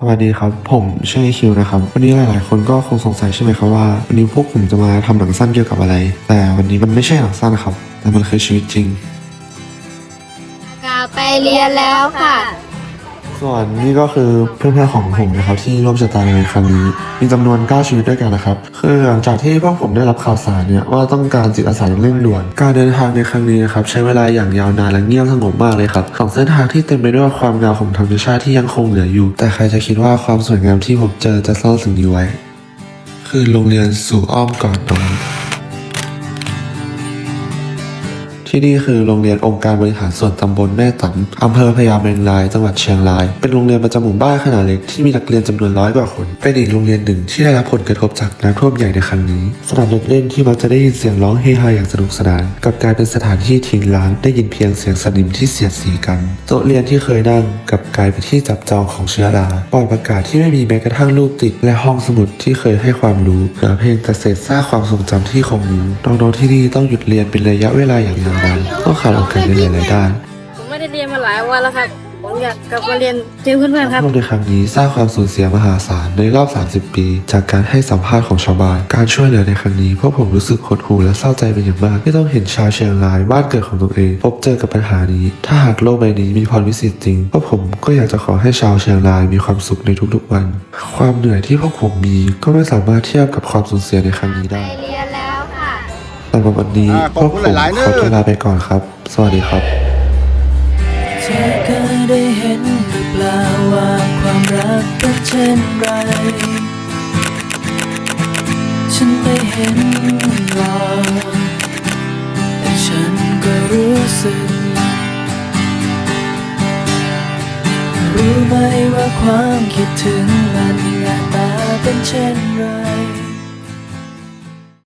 สวัสดีครับ ผมชื่อไอคิวนะครับ วันนี้หลายๆ คนก็คงสงสัยใช่ไหมครับว่า วันนี้พวกผมจะมาทำหนังสั้นเกี่ยวกับอะไร แต่วันนี้มันไม่ใช่หนังสั้นครับ แต่มันคือชีวิตจริงกาไปเรียนแล้วค่ะ ส่วนนี่ก็คือเพื่อนๆของผมนะครับที่ร่วมชะตาในครั้งนี้ มีจำนวน9ชีวิตด้วยกันนะครับ คือหลังจากที่พวกผมได้รับข่าวสารเนี่ยว่าต้องการจิตอาสาอย่างเร่งด่วน การเดินทางในครั้งนี้นะครับใช้เวลาอย่างยาวนานและเงียบสงบมากเลยครับสองเส้นทางที่เต็มไปด้วยความงามของธรรมชาติที่ยังคงเหลืออยู่ แต่ใครจะคิดว่าความสวยงามที่ผมเจอจะซ่อนสิ่งนี้ไว้ คือโรงเรียนสู่อ้อมกอดน้อง ที่นี่คือโรงเรียนองค์การบริหารส่วนตำบลแม่ตันอำเภอพญาเมงราย จังหวัดเชียงราย เป็นโรงเรียนประจำหมู่บ้านขนาดเล็กที่มีนักเรียนจำนวนร้อยกว่าคน เป็นอีกโรงเรียนหนึ่งที่ได้รับผลกระทบจากน้ำท่วมใหญ่ในครั้งนี้ สนามเด็กเล่นที่มักจะได้ยินเสียงร้องเฮฮาอย่างสนุกสนานกลับกลายเป็นสถานที่ทิ้งร้างได้ยินเพียงเสียงสนิมที่เสียดสีกันโต๊ะเรียนที่เคยนั่งกลับกลายเป็นที่จับจองของเชื้อราปลอดประกาศที่ไม่มีแม้กระทั่งรูปติดและห้องสมุดที่เคยให้ความรู้เหลือเพียงแต่เศษซากความทรงจำที่คงอยู่น้องๆที่นี่ต้องหยุดเรียนเป็นระยะเวลาอย่างยาวนานต้องขาดโอกาสในหลายๆด้านผมไม่ได้เรียนมาหลายวันแล้วครับ ผมอยากกลับมาเรียนเจอเพื่อนๆครับรอบในครั้งนี้สร้างความสูญเสียมหาศาลในรอบ 30 ปี จากการให้สัมภาษณ์ของชาวบ้าน การช่วยเหลือในครั้งนี้พวกผมรู้สึกหดหู่และเศร้าใจเป็นอย่างมากที่ต้องเห็นชาวเชียงรายบ้านเกิดของตัวเอง พบเจอกับปัญหานี้ ถ้าหากโลกใบนี้มีพรวิเศษจริงพวกผมก็อยากจะขอให้ชาวเชียงรายมีความสุขในทุกๆวัน ความเหนื่อยที่พวกผมมีก็ไม่สามารถเทียบกับความสูญเสียในครั้งนี้ไปได้เรียนแล้วค่ะ สำหรับวันนี้อ่าพวกขอบคุณผมหลายๆเนขอะอตัวลาไปก่อนครับ สวัสดีครับ เธอเคยได้เห็นหรือเปล่าว่าความรักเป็นเช่นไร ฉันไม่เห็นหรอกแต่ฉันก็รู้สึก รู้ไหมว่าความคิดถึงมันหน้าตาเป็นเช่นไร